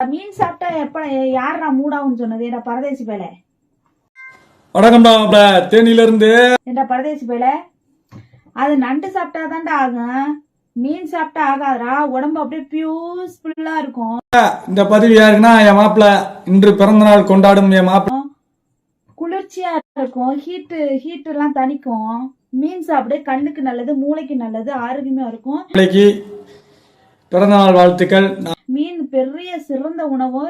மீன் சாப்பிட்டா எப்ப யாரா மூடாவுன்னு சொன்னது? ஏடா பரதேசி பேல. வணக்கம்டா தேனியில இருந்து. ஏண்டா பரதேசி பேல? அது நண்டு சாப்பிட்டா தான்டா ஆகும். மீன் சாப்பிட்டா ஆகாதுடா. உடம்பு அப்படியே பியூஸ்ஃபுல்லா இருக்கும். இந்த பதிவு யாருக்குன்னா என் மாப்பிள. இன்று பிறந்த நாள் கொண்டாடும் என் மாப்பிள. குளிர்ச்சியா இருக்கும். ஹீட்டு ஹீட் எல்லாம் தணிக்கும். மீன் சாப்பிடு. கண்ணுக்கு நல்லது மூளைக்கு நல்லது ஆரோக்கியமா இருக்கும். பிறந்த நாள் வாழ்த்துக்கள். பெரிய சிறந்த உணவு.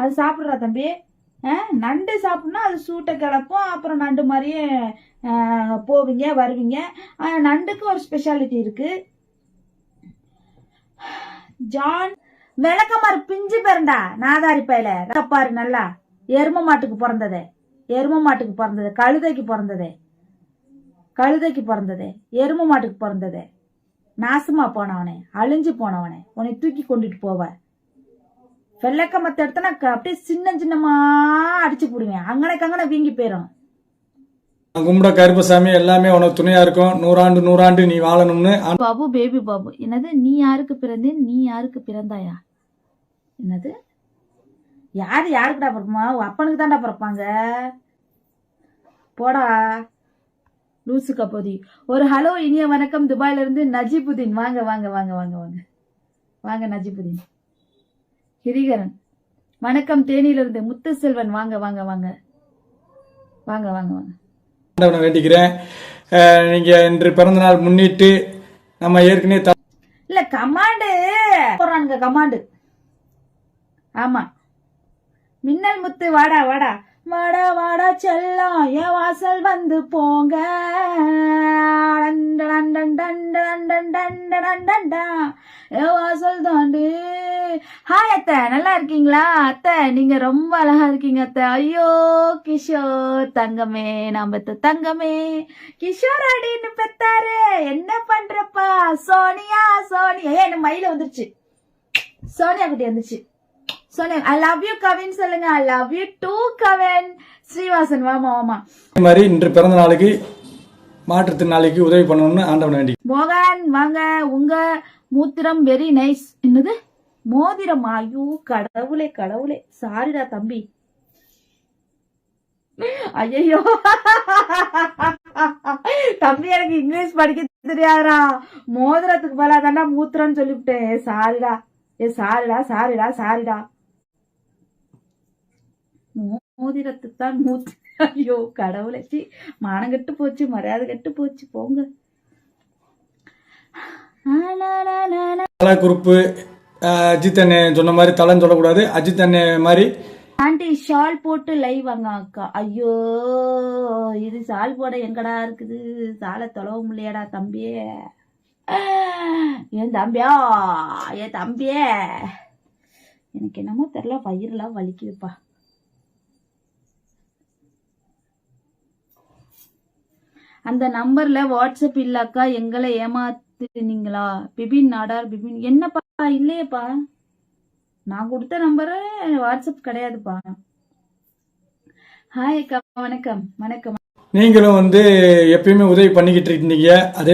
அது சாப்பிட்றா தம்பி. நண்டு சாப்பிட்னா அது சூட்டை கிளப்பும். அப்புறம் நண்டு மாதிரியே போவீங்க வருவீங்க. நண்டுக்கு ஒரு ஸ்பெஷாலிட்டி இருக்கு. ஜான் விளக்கமாறு பிஞ்சு பேருண்டா நாதாரி பையில. பாரு நல்லா. எரும மாட்டுக்கு பிறந்ததே. எரும மாட்டுக்கு பிறந்தது. கழுதைக்கு பிறந்ததே. கழுதைக்கு பிறந்ததே. எரும மாட்டுக்கு பிறந்ததே. நாசமா போனவனே. அழிஞ்சு போனவனே. உன்னை தூக்கி கொண்டுட்டு போவ. வெள்ளக்க மத்த எடுத்தனா அப்படியே சின்ன சின்னமா அடிச்சு போடுவேன் அங்கனைக்கு அங்கன வீங்கி போயிரும். கும்பிட கருப்பசாமி எல்லாமே உனக்கு துணையா இருக்கும். நூறாண்டு நூறாண்டு நீ வாழணும்னு. பாபு பேபி பாபு என்னது? நீ யாருக்கு பிறந்தேன்? நீ யாருக்கு பிறந்தாயா? என்னது? யார் யாருக்குடா பிறப்பமா? அப்பனுக்கு தான்டா பிறப்பாங்க. போடா. லூசு கப்போதி ஒரு ஹலோ இனிய வணக்கம். துபாயில இருந்து நஜிபுதீன். வாங்க வாங்க வாங்க வாங்க வாங்க. வாங்க நஜிபுதீன். கிரிகரன் வணக்கம் தேனியில இருந்து முத்து செல்வன் வாங்க வாங்க வாங்க. வாங்க வாங்க வாங்க. ஆண்டவனை வேண்டிக்கிறேன். நீங்க இன்று பிறந்த நாள் முன்னிட்டு நம்ம ஏற்கனவே இல்ல கமாண்டு. போறானுங்க கமாண்டு. ஆமா. மின்னல் முத்து வாடா வாடா. வட வட செல்லம் என் வாசல் வந்து போங்க. என் வாசல் தாண்டி. ஹாய் அத்தை. நல்லா இருக்கீங்களா? அத்தை நீங்க ரொம்ப அழகா இருக்கீங்க அத்தை. ஐயோ கிஷோர் தங்கமே நாம தங்கமே. கிஷோர் அடின்னு பெத்தாரு. என்ன பண்றப்பா? சோனியா சோனியா. ஏ மயில வந்துருச்சு. சோனியா குட்டி வந்துச்சு Sonia I love you Kavin சொல்லுங்க. I love you too Kavin Srivasan வாமா வாமா அதே மாதிரி இன்று பிறந்த நாளுக்கு மாற்றுத்திறனாளிக்கு உதவி பண்ணணும்னு ஆண்டவனை வேண்டி மோகன் வாங்க. உங்க மூத்திரம் வெரி நைஸ் என்னது? மோதிரம் ஐயோ கடவுளே கடவுளே. சாரிடா தம்பி. ஐயோ தம்பி எனக்கு இங்கிலீஷ் படிக்க தெரியாதுடா. மோதிரத்துக்கு பதிலா தாண்டா மூத்திரம்னு சொல்லிவிட்டேன். சாரிடா. ஏ சாரிடா சாரிடா சாரிடா. மோதிரத்துக்கு தான் மூத்து ஐயோ கடவுளே. சி மானம் கெட்டு போச்சு மரியாதை கெட்டு போச்சு போங்க. தலை குறுப்பு அஜித் அண்ணன் சொன்ன மாதிரி தலைன்னு சொல்லக்கூடாது அஜித் அண்ணன் மாதிரி. ஆண்டி ஷால் போட்டு லைவ் வாங்க அக்கா. ஐயோ இது ஷால் போட எங்கடா இருக்குது? சாலை தொலைவ முடியாடா தம்பியே. என் தம்பியா? என் தம்பியே? எனக்கு என்னமோ தெரியல வயிறுலாம் வலிக்குதுப்பா. அந்த நம்பர்ல வாட்ஸ்அப் இல்லாக்கா எங்களை ஏமாத்துனீங்களா? பிபின் நாடார் பிபின். என்னப்பா? இல்லையேப்பா. நான் கொடுத்த நம்பரு வாட்ஸ்அப் கிடையாதுப்பா. ஹாய் அக்கா. வணக்கம். வணக்கம். நீங்களும் வந்து எப்பயுமே உதவி பண்ணிக்கிட்டு இருக்கீங்க. அதே